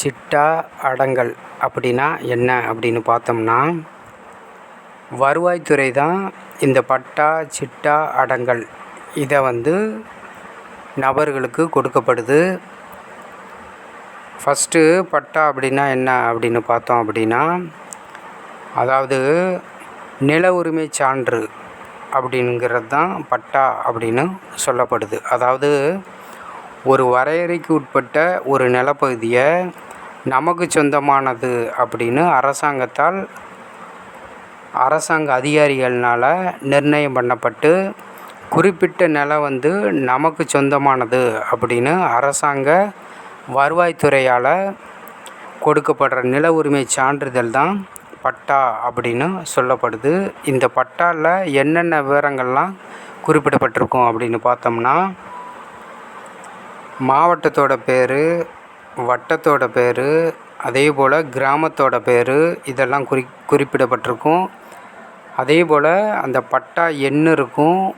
சிட்டா அடங்கல் அப்படின்னா என்ன அப்படின்னு பார்த்தோம்னா வருவாய்த்துறை தான் இந்த பட்டா சிட்டா அடங்கல். இதை வந்து நபர்களுக்கு கொடுக்கப்படுது. ஃபஸ்ட்டு பட்டா அப்படின்னா என்ன அப்படின்னு பார்த்தோம் அப்படின்னா அதாவது நில உரிமை சான்று அப்படிங்கிறது தான் பட்டா அப்படின்னு சொல்லப்படுது. அதாவது ஒரு வரையறைக்கு உட்பட்ட ஒரு நிலப்பகுதியை நமக்கு சொந்தமானது அப்படின்னு அரசாங்கத்தால் அரசாங்க அதிகாரிகள்னால் நிர்ணயம் பண்ணப்பட்டு குறிப்பிட்ட நிலம் வந்து நமக்கு சொந்தமானது அப்படின்னு அரசாங்க வருவாய்த்துறையால் கொடுக்கப்படுற நில உரிமை சான்றிதழ் தான் பட்டா அப்படின்னு சொல்லப்படுது. இந்த பட்டாவில் என்னென்ன விவரங்கள்லாம் குறிப்பிடப்பட்டிருக்கும் அப்படின்னு பார்த்தோம்னா மாவட்டத்தோட பேர் வட்டத்தோட பேர் அதே போல் கிராமத்தோட பேர் இதெல்லாம் குறி குறிப்பிடப்பட்டிருக்கும். அதே போல் அந்த பட்டா எண் இருக்கும்.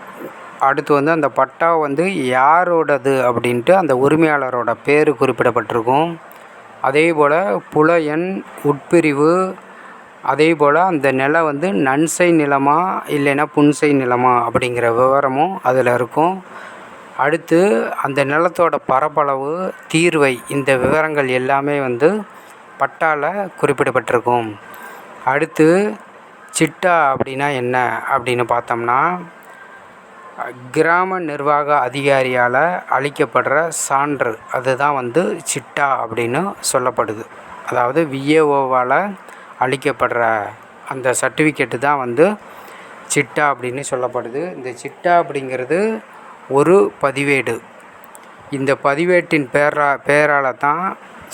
அடுத்து வந்து அந்த பட்டா வந்து யாரோடது அப்படின்ட்டு அந்த உரிமையாளரோட பேர் குறிப்பிடப்பட்டிருக்கும். அதே போல் புல எண் உட்பிரிவு அதே போல் அந்த நிலம் வந்து நன்சை நிலமா இல்லைன்னா புன்சை நிலமா அப்படிங்கிற விவரமும் அதில் இருக்கும். அடுத்து அந்த நிலத்தோட பரப்பளவு தீர்வை இந்த விவரங்கள் எல்லாமே வந்து பட்டால குறிப்பிடப்பட்டிருக்கும். அடுத்து சிட்டா அப்படின்னா என்ன? அப்படின்னு பார்த்தோம்னா கிராம நிர்வாக அதிகாரியால் அளிக்கப்படுற சான்று அதுதான் வந்து சிட்டா அப்படின்னு சொல்லப்படுது. அதாவது விஏஓவால் அளிக்கப்படுற அந்த சர்டிஃபிகேட்டு தான் வந்து சிட்டா அப்படின்னு சொல்லப்படுது. இந்த சிட்டா அப்படிங்கிறது ஒரு பதிவேடு. இந்த பதிவேட்டின் பேரா பேரால் தான்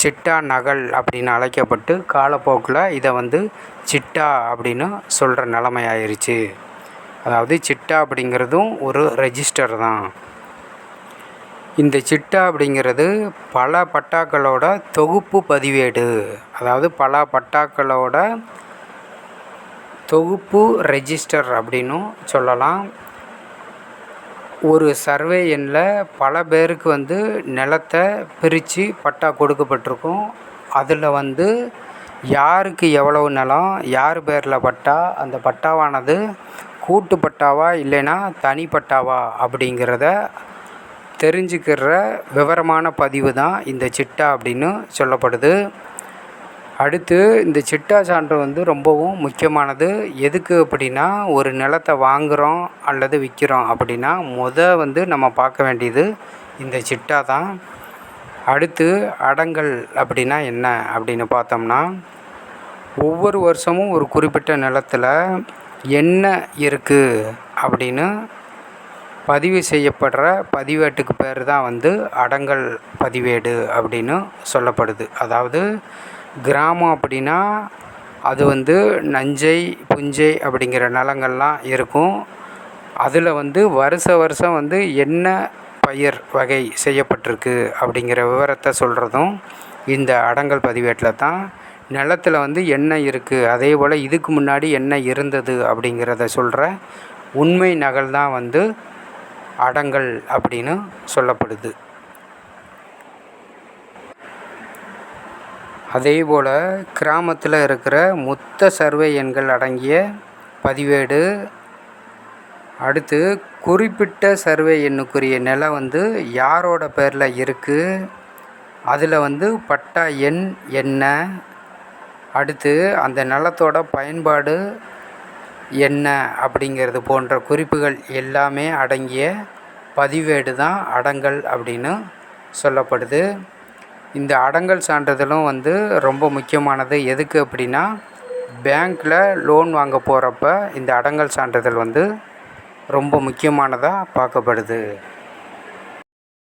சிட்டா நகல் அப்படின்னு அழைக்கப்பட்டு காலப்போக்கில் இதை வந்து சிட்டா அப்படின்னு சொல்கிற நிலமை ஆயிடுச்சு அதாவது சிட்டா அப்படிங்கிறதும் ஒரு ரெஜிஸ்டர் தான். இந்த சிட்டா அப்படிங்கிறது பல பட்டாக்களோட தொகுப்பு பதிவேடு. அதாவது பல பட்டாக்களோட தொகுப்பு ரெஜிஸ்டர் அப்படின்னும் சொல்லலாம். ஒரு சர்வே எண்ணில் பல பேருக்கு வந்து நிலத்த பிரித்து பட்டா கொடுக்கப்பட்டிருக்கும். அதில் வந்து யாருக்கு எவ்வளவு நிலம் யார் பேரில் பட்டா அந்த பட்டாவானது கூட்டு பட்டாவா இல்லைன்னா தனி பட்டாவா அப்படிங்கிறத தெரிஞ்சுக்கிற விவரமான பதிவு தான் இந்த சிட்டா அப்படின்னு சொல்லப்படுது. அடுத்து இந்த சிட்டா சான்று வந்து ரொம்பவும் முக்கியமானது. எதுக்கு அப்படின்னா ஒரு நிலத்தை வாங்குகிறோம் அல்லது விற்கிறோம் அப்படின்னா முத வந்து நம்ம பார்க்க வேண்டியது இந்த சிட்டா தான். அடுத்து அடங்கல் அப்படின்னா என்ன அப்படின்னு பார்த்தோம்னா ஒவ்வொரு வருஷமும் ஒரு குறிப்பிட்ட நிலத்தில் என்ன இருக்குது அப்படின்னு பதிவு செய்யப்படுற பதிவேட்டுக்கு பேர் தான் வந்து அடங்கல் பதிவேடு அப்படின்னு சொல்லப்படுது. அதாவது கிராமம் அப்படின்னா அது வந்து நஞ்சை புஞ்சை அப்படிங்கிற நிலங்கள்லாம் இருக்கும். அதில் வந்து வருஷ வருஷம் வந்து என்ன பயிர் வகை செய்யப்பட்டிருக்கு அப்படிங்கிற விவரத்தை சொல்கிறதும் இந்த அடங்கல் பதிவேட்டில் தான். நிலத்தில் வந்து என்ன இருக்குது அதே போல் இதுக்கு முன்னாடி என்ன இருந்தது அப்படிங்கிறத சொல்கிற உண்மை நகல் தான் வந்து அடங்கல் அப்படின்னு சொல்லப்படுது. அதேபோல் கிராமத்தில் இருக்கிற மொத்த சர்வே எண்கள் அடங்கிய பதிவேடு அடுத்து குறிப்பிட்ட சர்வே எண்ணுக்குரிய நிலம் வந்து யாரோட பேரில் இருக்குது அதில் வந்து பட்டா எண் என்ன அடுத்து அந்த நிலத்தோட பயன்பாடு என்ன அப்படிங்கிறது போன்ற குறிப்புகள் எல்லாமே அடங்கிய பதிவேடு தான் அடங்கல் அப்படின்னு சொல்லப்படுது. இந்த அடங்கல் சான்றிதழும் வந்து ரொம்ப முக்கியமானது. எதுக்கு அப்படின்னா பேங்க்கில் லோன் வாங்க போகிறப்ப இந்த அடங்கல் சான்றிதழ் வந்து ரொம்ப முக்கியமானதாக பார்க்கப்படுது.